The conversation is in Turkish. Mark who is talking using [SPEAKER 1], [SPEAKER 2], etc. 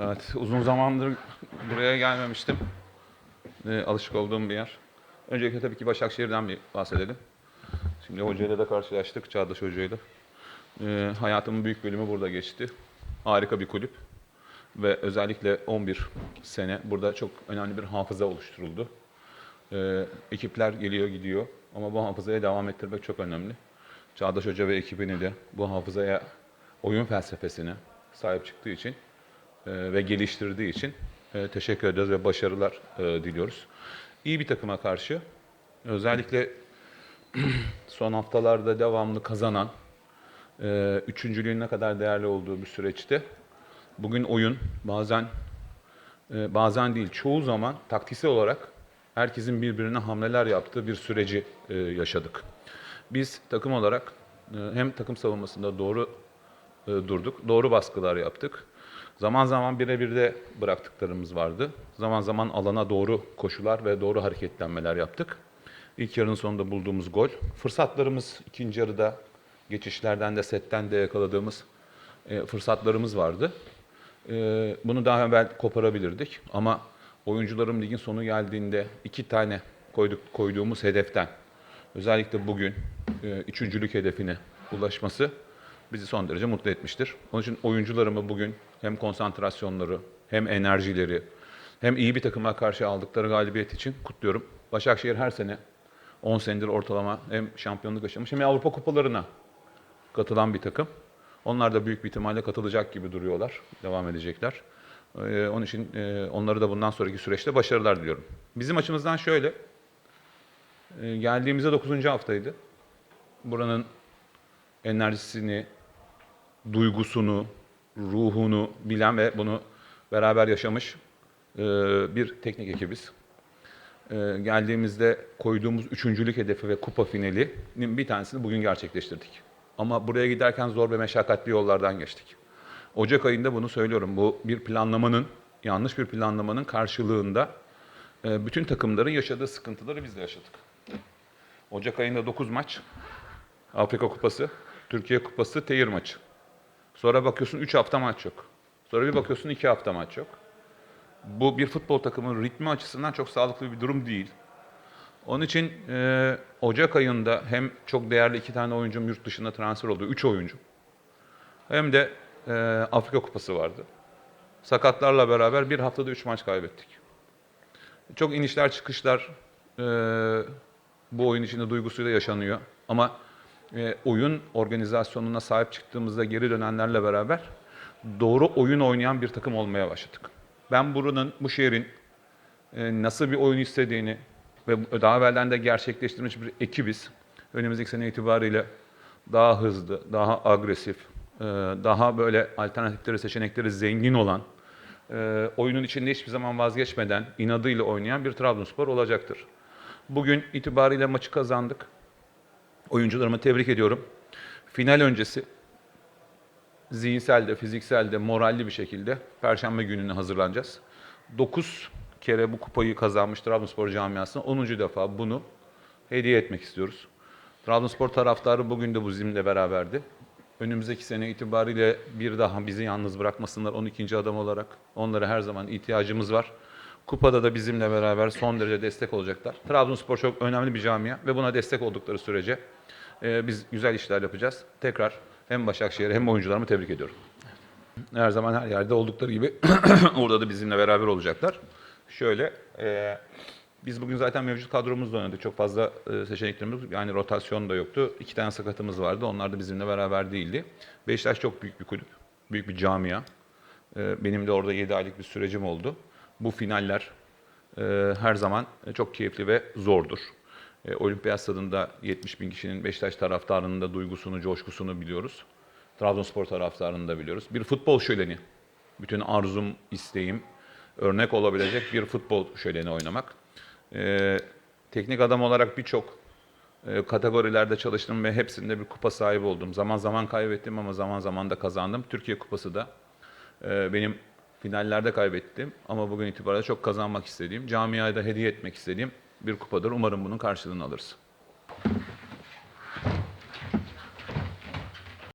[SPEAKER 1] Evet, uzun zamandır buraya gelmemiştim. Ee, alışık olduğum bir yer. Öncelikle tabii ki Başakşehir'den bir bahsedelim. Şimdi hocayla da karşılaştık, Çağdaş hocayla. Ee, hayatımın büyük bölümü burada geçti. Harika bir kulüp. Ve özellikle 11 sene burada çok önemli bir hafıza oluşturuldu. Ee, ekipler geliyor gidiyor ama bu hafızaya devam ettirmek çok önemli. Çağdaş Hoca ve ekibini de bu hafızaya oyun felsefesine sahip çıktığı için e, ve geliştirdiği için e, teşekkür ederiz ve başarılar e, diliyoruz. İyi bir takıma karşı özellikle son haftalarda devamlı kazanan, e, üçüncülüğün ne kadar değerli olduğu bir süreçte bugün oyun bazen e, bazen değil çoğu zaman taktiksel olarak herkesin birbirine hamleler yaptığı bir süreci e, yaşadık. Biz takım olarak e, hem takım savunmasında doğru e, durduk, doğru baskılar yaptık. Zaman zaman birebir de bıraktıklarımız vardı. Zaman zaman alana doğru koşular ve doğru hareketlenmeler yaptık. İlk yarının sonunda bulduğumuz gol. Fırsatlarımız ikinci yarıda geçişlerden de setten de yakaladığımız e, fırsatlarımız vardı. E, bunu daha evvel koparabilirdik ama oyuncularım ligin sonu geldiğinde iki tane koyduk koyduğumuz hedeften özellikle bugün e, üçüncülük hedefine ulaşması bizi son derece mutlu etmiştir. Onun için oyuncularımı bugün hem konsantrasyonları hem enerjileri hem iyi bir takıma karşı aldıkları galibiyet için kutluyorum. Başakşehir her sene 10 senedir ortalama hem şampiyonluk yaşamış hem Avrupa kupalarına katılan bir takım. Onlar da büyük bir ihtimalle katılacak gibi duruyorlar. Devam edecekler. Ee, onun için e, onları da bundan sonraki süreçte başarılar diliyorum. Bizim açımızdan şöyle. e, geldiğimizde 9. haftaydı. Buranın enerjisini, duygusunu, ruhunu bilen ve bunu beraber yaşamış e, bir teknik ekibiz. E, geldiğimizde koyduğumuz üçüncülük hedefi ve kupa finalinin bir tanesini bugün gerçekleştirdik. Ama buraya giderken zor ve meşakkatli yollardan geçtik. Ocak ayında bunu söylüyorum. Bu bir planlamanın, yanlış bir planlamanın karşılığında e, bütün takımların yaşadığı sıkıntıları biz de yaşadık. Ocak ayında 9 maç, Afrika Kupası, Türkiye Kupası, Tehir maçı. Sonra bakıyorsun 3 hafta maç yok. Sonra bir bakıyorsun 2 hafta maç yok. Bu bir futbol takımının ritmi açısından çok sağlıklı bir durum değil. Onun için e, Ocak ayında hem çok değerli iki tane oyuncum yurt dışına transfer oldu, 3 oyuncu. Hem de e, Afrika Kupası vardı. Sakatlarla beraber bir haftada 3 maç kaybettik. Çok inişler çıkışlar e, bu oyun içinde duygusuyla yaşanıyor. Ama oyun organizasyonuna sahip çıktığımızda geri dönenlerle beraber doğru oyun oynayan bir takım olmaya başladık. Ben buranın, bu şehrin e, nasıl bir oyun istediğini ve daha evvelden de gerçekleştirmiş bir ekibiz. Önümüzdeki sene itibariyle daha hızlı, daha agresif, e, daha böyle alternatifleri, seçenekleri zengin olan, e, oyunun içinde hiçbir zaman vazgeçmeden, inadıyla oynayan bir Trabzonspor olacaktır. Bugün itibariyle maçı kazandık. Oyuncularımı tebrik ediyorum. Final öncesi zihinsel de, fiziksel de, moralli bir şekilde Perşembe gününe hazırlanacağız. 9 kere bu kupayı kazanmış Trabzonspor camiasına 10. defa bunu hediye etmek istiyoruz. Trabzonspor taraftarı bugün de bu zimle beraberdi. Önümüzdeki sene itibariyle bir daha bizi yalnız bırakmasınlar 12. adam olarak. Onlara her zaman ihtiyacımız var. Kupada da bizimle beraber son derece destek olacaklar. Trabzonspor çok önemli bir camia ve buna destek oldukları sürece e, biz güzel işler yapacağız. Tekrar hem Başakşehir hem oyuncularımı tebrik ediyorum. Her zaman her yerde oldukları gibi orada da bizimle beraber olacaklar. Şöyle, e, biz bugün zaten mevcut kadromuzla oynadık. Çok fazla e, seçeneklerimiz. Yani rotasyon da yoktu. İki tane sakatımız vardı. Onlar da bizimle beraber değildi. Beşiktaş çok büyük bir kulüp. Büyük bir camia. E, benim de orada 7 aylık bir sürecim oldu. Bu finaller e, her zaman çok keyifli ve zordur. E, Olimpiyat stadında 70 bin kişinin Beşiktaş taraftarının da duygusunu, coşkusunu biliyoruz. Trabzonspor taraftarını da biliyoruz. Bir futbol şöleni. Bütün arzum, isteğim örnek olabilecek bir futbol şöleni oynamak. E, teknik adam olarak birçok e, kategorilerde çalıştım ve hepsinde bir kupa sahibi oldum. Zaman zaman kaybettim ama zaman zaman da kazandım. Türkiye Kupası da e, benim finallerde kaybettim ama bugün itibariyle çok kazanmak istediğim, camiaya da hediye etmek istediğim bir kupadır. Umarım bunun karşılığını alırız.